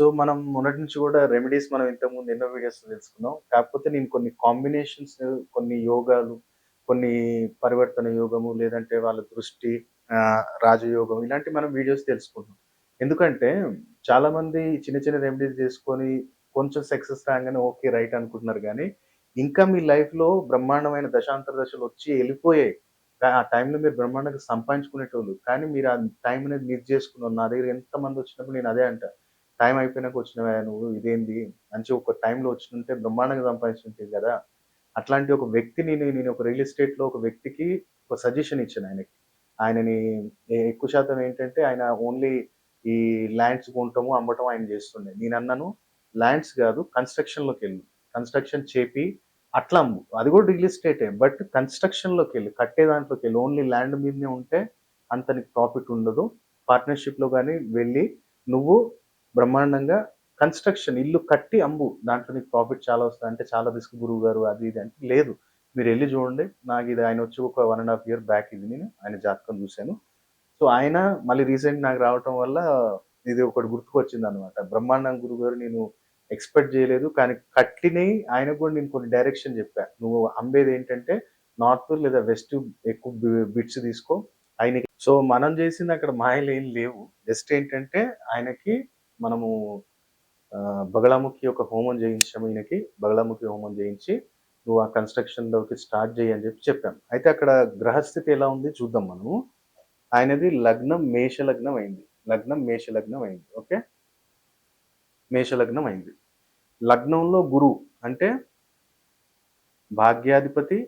So మనం మొన్నటి నుంచి కూడా రెమెడీస్ మనం ఇంతకుముందు ఎన్నో వీడియోస్ తెలుసుకున్నాం. కాకపోతే నేను కొన్ని కాంబినేషన్స్ కొన్ని యోగాలు కొన్ని పరివర్తన యోగము లేదంటే వాళ్ళ దృష్టి రాజయోగం ఇలాంటి మనం వీడియోస్ తెలుసుకుంటాం. ఎందుకంటే చాలామంది చిన్న చిన్న రెమెడీస్ చేసుకొని కొంచెం సక్సెస్ రాగానే ఓకే రైట్ అనుకుంటున్నారు కానీ ఇంకా మీ లైఫ్లో బ్రహ్మాండమైన దశాంతర దశలు వచ్చి వెళ్ళిపోయాయి. ఆ టైంలో మీరు బ్రహ్మాండంగా సంపాదించుకునేటోళ్ళు. కానీ మీరు ఆ టైం అనేది మిస్ చేసుకున్నారు నా దగ్గర ఎంత మంది వచ్చినప్పుడు నేను అదే అంట. టైం అయిపోయినాక వచ్చినవా నువ్వు ఇదేంది? మంచి ఒక టైంలో వచ్చినుంటే బ్రహ్మాండంగా సంపాదించుంటే కదా. అట్లాంటి ఒక వ్యక్తిని నేను ఒక రియల్ ఎస్టేట్లో ఒక వ్యక్తికి ఒక సజెషన్ ఇచ్చాను ఆయనకి. ఆయనని ఎక్కువ శాతం ఏంటంటే ఆయన ఓన్లీ ఈ ల్యాండ్స్ కొనటము అమ్మటం ఆయన చేస్తుండే. నేను అన్నాను ల్యాండ్స్ కాదు కన్స్ట్రక్షన్లోకి వెళ్ళు. కన్స్ట్రక్షన్ చేపి అట్లా అమ్ము అది కూడా రియల్ ఎస్టేటే బట్ కన్స్ట్రక్షన్లోకి వెళ్ళి. కట్టే దాంట్లోకి వెళ్ళి. ఓన్లీ ల్యాండ్ మీదనే ఉంటే అంత నీకు ప్రాఫిట్ ఉండదు. పార్ట్నర్షిప్లో కానీ వెళ్ళి నువ్వు బ్రహ్మాండంగా కన్స్ట్రక్షన్ ఇల్లు కట్టి అమ్ము దాంట్లో నీకు ప్రాఫిట్ చాలా వస్తుంది. అంటే చాలా రిస్క్ గురువు గారు అది ఇది అంటే లేదు. మీరు వెళ్ళి చూడండి. నాకు ఇది ఆయన వచ్చి ఒక one and half year back ఇది. నేను ఆయన జాతకం చూశాను. సో ఆయన మళ్ళీ రీసెంట్ నాకు రావటం వల్ల ఇది ఒకటి గుర్తుకొచ్చింది అనమాట బ్రహ్మాండం గురువు గారు నేను ఎక్స్పెక్ట్ చేయలేదు. కానీ కట్టిని ఆయనకు కూడా నేను కొన్ని డైరెక్షన్ చెప్పా. నువ్వు అమ్మేది ఏంటంటే నార్త్ లేదా వెస్ట్ ఎక్కువ బిట్స్ తీసుకో. ఆయనకి సో మనం చేసింది అక్కడ మాయలు ఏం లేవు. జస్ట్ ఏంటంటే ఆయనకి మనము బగళాముఖి యొక్క హోమం చేయించాము ఈయనకి బగళాముఖి హోమం చేయించి నువ్వు ఆ కన్స్ట్రక్షన్లోకి స్టార్ట్ చేయి అని చెప్పి చెప్పాం. అయితే అక్కడ గ్రహస్థితి ఎలా ఉంది చూద్దాం మనము. ఆయనది లగ్నం మేష లగ్నం అయింది. లగ్నం మేష లగ్నం అయింది. ఓకే? మేష లగ్నం అయింది. లగ్నంలో గురువు అంటే భాగ్యాధిపతి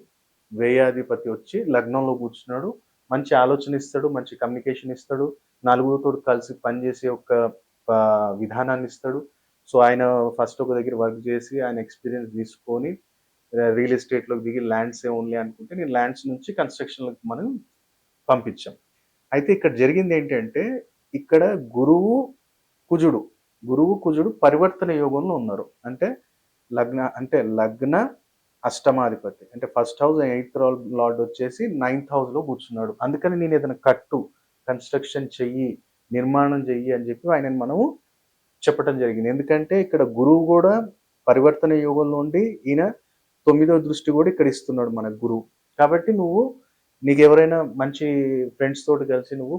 వ్యయాధిపతి వచ్చి లగ్నంలో కూర్చున్నాడు. మంచి ఆలోచన ఇస్తాడు మంచి కమ్యూనికేషన్ ఇస్తాడు. నలుగురితో కలిసి పనిచేసే ఒక ఒక విధానాన్ని ఇస్తాడు సో ఆయన ఫస్ట్ ఒక దగ్గర వర్క్ చేసి ఆయన ఎక్స్పీరియన్స్ తీసుకొని రియల్ ఎస్టేట్లోకి దిగి ల్యాండ్సే ఓన్లీ అనుకుంటే నేను ల్యాండ్స్ నుంచి కన్స్ట్రక్షన్లకు మనం పంపించాం. అయితే ఇక్కడ జరిగింది ఏంటంటే ఇక్కడ గురువు కుజుడు గురువు కుజుడు పరివర్తన యోగంలో ఉన్నారు. అంటే లగ్న అంటే లగ్న అష్టమాధిపతి. అంటే ఫస్ట్ హౌస్ ఎయిత్ లార్డ్ వచ్చేసి నైన్త్ హౌస్లో కూర్చున్నాడు. అందుకని నేను ఏదైనా కట్టు కన్స్ట్రక్షన్ చెయ్యి నిర్మాణం చెయ్యి అని చెప్పి ఆయనను మనము చెప్పడం జరిగింది. ఎందుకంటే ఇక్కడ గురువు కూడా పరివర్తన యోగంలో ఉండి ఈయన తొమ్మిదో దృష్టి కూడా ఇక్కడ ఇస్తున్నాడు మన గురువు. కాబట్టి నువ్వు నీకు ఎవరైనా మంచి ఫ్రెండ్స్ తోటి కలిసి నువ్వు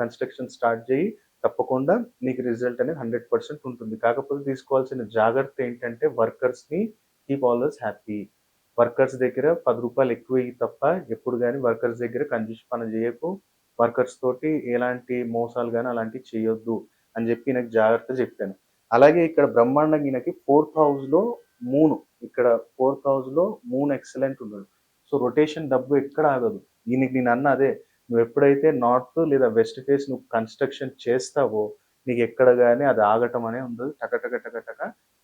కన్స్ట్రక్షన్ స్టార్ట్ చేయి తప్పకుండా నీకు రిజల్ట్ అనేది హండ్రెడ్ పర్సెంట్ ఉంటుంది. కాకపోతే తీసుకోవాల్సిన జాగ్రత్త ఏంటంటే వర్కర్స్ని కీప్ ఆల్వేస్ హ్యాపీ వర్కర్స్ దగ్గర పది రూపాయలు ఎక్కువ తప్ప ఎప్పుడు కానీ వర్కర్స్ దగ్గర కంజూస్ పని చేయకు. వర్కర్స్ తోటి ఎలాంటి మోసాలు కానీ అలాంటివి చేయొద్దు అని చెప్పి నాకు జాగ్రత్త చెప్పాను. అలాగే ఇక్కడ బ్రహ్మాండంగా ఈయనకి ఫోర్త్ హౌస్లో మూను ఇక్కడ ఫోర్త్ హౌస్లో మూన్ ఎక్సలెంట్ ఉన్నాడు. సో రొటేషన్ డబ్బు ఎక్కడ ఆగదు. ఈయనకి నేను అన్న అదే నువ్వు ఎప్పుడైతే నార్త్ లేదా వెస్ట్ ఫేస్ నువ్వు కన్స్ట్రక్షన్ చేస్తావో నీకు ఎక్కడ కానీ అది ఆగటం అనే ఉండదు. టక టక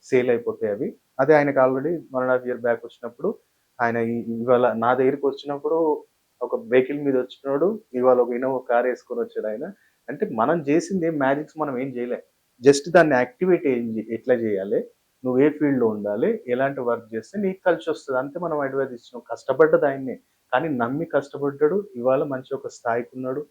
సేల్ అయిపోతాయి అవి. అదే ఆయనకు already one and half year back వచ్చినప్పుడు ఆయన ఇవాళ నా దగ్గరికి వచ్చినప్పుడు ఒక వెహికల్ మీద వచ్చినాడు ఇవాళ ఒక ఇన్నోవా కార్ వేసుకొని వచ్చాడు ఆయన. అంటే మనం చేసింది ఏం మ్యాజిక్స్ మనం ఏం చేయలే. జస్ట్ దాన్ని యాక్టివేట్ ఏం ఎట్లా చేయాలి? నువ్వు ఏ ఫీల్డ్లో ఉండాలి? ఎలాంటి వర్క్ చేస్తే నీకు కలిసి వస్తుంది. అంతే మనం అడ్వైజ్ ఇచ్చినాం. కష్టపడ్డది ఆయన్నే. కానీ నమ్మి కష్టపడ్డాడు. ఇవాళ మంచి ఒక స్థాయికి ఉన్నాడు.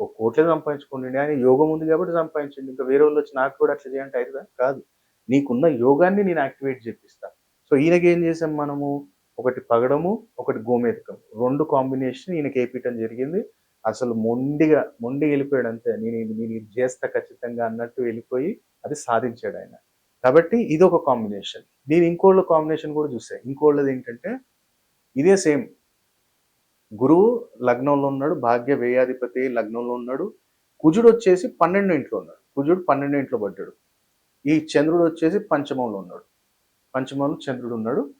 ఒక కోట్లే సంపాదించుకోండి. ఆయన యోగం ఉంది కాబట్టి సంపాదించండి. ఇంకా వేరే వాళ్ళు వచ్చి నాకు కూడా అట్లా చేయంటే అవుతుందా? కాదు. నీకున్న యోగాన్ని నేను యాక్టివేట్ చేపిస్తా. సో ఈయనకి ఏం చేసాం మనము? ఒకటి పగడము ఒకటి గోమేతకం. రెండు కాంబినేషన్ ఈయనకి వేపించడం జరిగింది. అసలు మొండిగా మొండి వెళ్ళిపోయాడు అంతే. నేను నేను ఇది చేస్తా ఖచ్చితంగా అన్నట్టు వెళ్ళిపోయి అది సాధించాడు ఆయన. కాబట్టి ఇది ఒక కాంబినేషన్. నేను ఇంకోళ్ళ కాంబినేషన్ కూడా చూసాను ఇంకోళ్ళది ఏంటంటే ఇదే సేమ్. గురువు లగ్నంలో ఉన్నాడు భాగ్య వేయాధిపతి లగ్నంలో ఉన్నాడు. కుజుడు వచ్చేసి పన్నెండు ఇంట్లో ఉన్నాడు. కుజుడు పన్నెండు ఇంట్లో పడ్డాడు. ఈ చంద్రుడు వచ్చేసి పంచమంలో ఉన్నాడు. పంచమంలో చంద్రుడు ఉన్నాడు.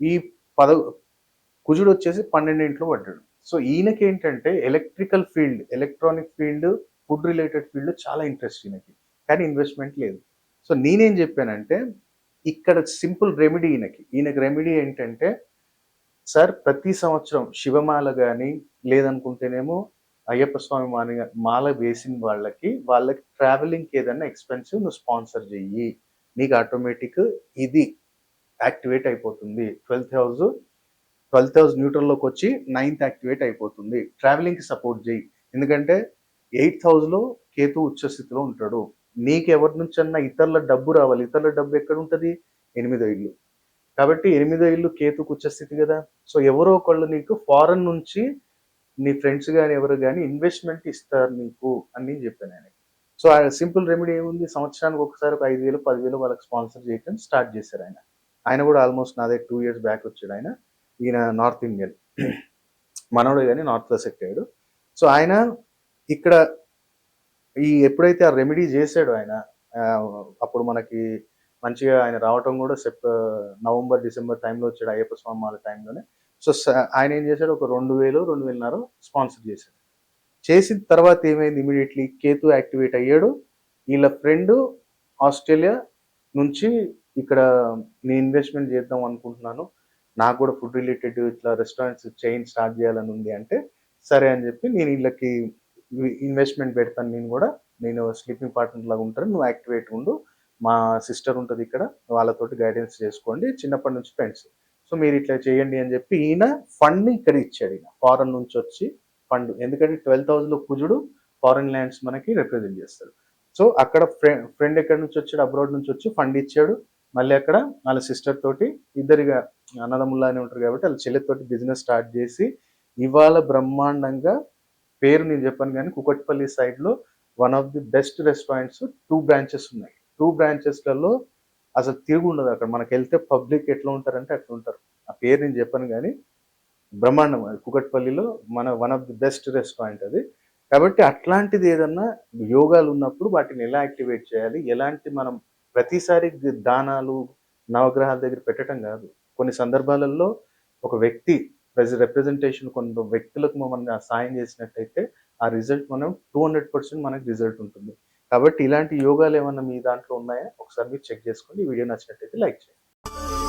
ఈ పద కుజుడు వచ్చేసి పన్నెండింట్లో పడ్డాడు. సో ఈయనకి ఏంటంటే electrical field electronic field food related field చాలా ఇంట్రెస్ట్ ఈయనకి. కానీ ఇన్వెస్ట్మెంట్ లేదు. సో నేనేం చెప్పానంటే ఇక్కడ సింపుల్ రెమెడీ ఈయనకి. ఈయనకి రెమెడీ ఏంటంటే సార్ ప్రతి సంవత్సరం శివమాల కానీ లేదనుకుంటేనేమో అయ్యప్ప స్వామి మాల మాల వేసిన వాళ్ళకి వాళ్ళకి ట్రావెలింగ్కి ఏదైనా ఎక్స్పెన్సివ్ నువ్వు స్పాన్సర్ చెయ్యి. నీకు ఆటోమేటిక్ ఇది యాక్టివేట్ అయిపోతుంది. ట్వెల్త్ హౌస్ ట్వెల్త్ హౌస్ న్యూట్రల్లోకి వచ్చి నైన్త్ యాక్టివేట్ అయిపోతుంది. ట్రావెలింగ్కి సపోర్ట్ చేయి. ఎందుకంటే ఎయిత్ హౌస్లో కేతు ఉచ్చ స్థితిలో ఉంటాడు. నీకు ఎవరి నుంచి అన్నా ఇతరుల డబ్బు రావాలి. ఇతరుల డబ్బు ఎక్కడ ఉంటుంది? ఎనిమిదో ఇల్లు. కాబట్టి ఎనిమిదో ఇల్లు కేతు కుచ్చస్థితి కదా. సో ఎవరో ఒకళ్ళు నీకు ఫారెన్ నుంచి నీ ఫ్రెండ్స్ కానీ ఎవరు కానీ ఇన్వెస్ట్మెంట్ ఇస్తారు నీకు అని నేను చెప్పాను ఆయన సో ఆ సింపుల్ రెమెడీ ఏముంది? సంవత్సరానికి ఒకసారి ఒక ఐదు వేలు పదివేలు వాళ్ళకి స్పాన్సర్ చేయటం స్టార్ట్ చేశారు ఆయన. ఆయన కూడా ఆల్మోస్ట్ నాదే టూ ఇయర్స్ బ్యాక్ వచ్చాడు ఆయన. ఈయన నార్త్ ఇండియన్. మనోడు కానీ నార్త్లో సెట్ అయ్యాడు. సో ఆయన ఇక్కడ ఈ ఎప్పుడైతే ఆ రెమెడీ చేశాడో ఆయన అప్పుడు మనకి మంచిగా ఆయన రావటం కూడా సెప్ నవంబర్ డిసెంబర్ టైంలో వచ్చాడు అయ్యప్ప స్వామి వాళ్ళ టైంలోనే. సో ఆయన ఏం చేశాడు? ఒక రెండు వేలు రెండు వేలన్నర స్పాన్సర్ చేశాడు. చేసిన తర్వాత ఏమైంది ఇమీడియట్లీ? కేతు యాక్టివేట్ అయ్యాడు. వీళ్ళ ఫ్రెండ్ ఆస్ట్రేలియా నుంచి ఇక్కడ నేను ఇన్వెస్ట్మెంట్ చేద్దాం అనుకుంటున్నాను. నాకు కూడా ఫుడ్ రిలేటెడ్ ఇట్లా రెస్టారెంట్స్ చైన్ స్టార్ట్ చేయాలని ఉంది అంటే సరే అని చెప్పి నేను వీళ్ళకి ఇన్వెస్ట్మెంట్ పెడతాను. నేను కూడా నేను స్లీపింగ్ పార్ట్నర్ లాగా ఉంటాను. నువ్వు యాక్టివేట్ ఉండు. మా సిస్టర్ ఉంటుంది ఇక్కడ. వాళ్ళతోటి గైడెన్స్ చేసుకోండి. చిన్నప్పటి నుంచి ఫ్రెండ్స్ సో మీరు ఇట్లా చేయండి అని చెప్పి ఈయన ఫండ్ ఇక్కడ ఇచ్చాడు ఈయన. ఫారెన్ నుంచి వచ్చి ఫండ్ ఎందుకంటే ట్వెల్వ్ థౌజండ్లో కుజుడు ఫారెన్ ల్యాండ్స్ మనకి రిప్రజెంట్ చేస్తాడు. సో అక్కడ ఫ్రెండ్ ఫ్రెండ్ ఎక్కడి నుంచి వచ్చాడు? అబ్రాడ్ నుంచి వచ్చి ఫండ్ ఇచ్చాడు. మళ్ళీ అక్కడ వాళ్ళ సిస్టర్ తోటి ఇద్దరిగా అన్నదమ్ముల్లా అని ఉంటారు కాబట్టి వాళ్ళ చెల్లెతోటి బిజినెస్ స్టార్ట్ చేసి ఇవాళ బ్రహ్మాండంగా పేరు నేను చెప్పాను కానీ కుకట్పల్లి సైడ్లో one of the best restaurants two branches ఉన్నాయి. టూ బ్రాంచెస్లలో అసలు తిరుగు ఉండదు అక్కడ. మనకి వెళ్తే పబ్లిక్ ఎట్లా ఉంటారంటే అట్లా ఉంటారు. ఆ పేరు నేను చెప్పాను కానీ బ్రహ్మాండం అది కుకట్పల్లిలో మన one of the best restaurant అది. కాబట్టి అట్లాంటిది ఏదన్నా యోగాలు ఉన్నప్పుడు వాటిని ఎలా యాక్టివేట్ చేయాలి? ఎలాంటి మనం ప్రతిసారి దానాలు నవగ్రహాల దగ్గర పెట్టడం కాదు. కొన్ని సందర్భాలలో ఒక వ్యక్తి రిప్రజెంటేషన్ కొంత వ్యక్తులకు మనం సాయం చేసినట్టయితే ఆ రిజల్ట్ మనం టూ హండ్రెడ్ పర్సెంట్ మనకి రిజల్ట్ ఉంటుంది. కాబట్టి ఇలాంటి యోగాలు ఏమైనా మీ దాంట్లో ఉన్నాయా? ఒకసారి మీరు చెక్ చేసుకోండి. ఈ వీడియో నచ్చినట్టయితే లైక్ చేయండి.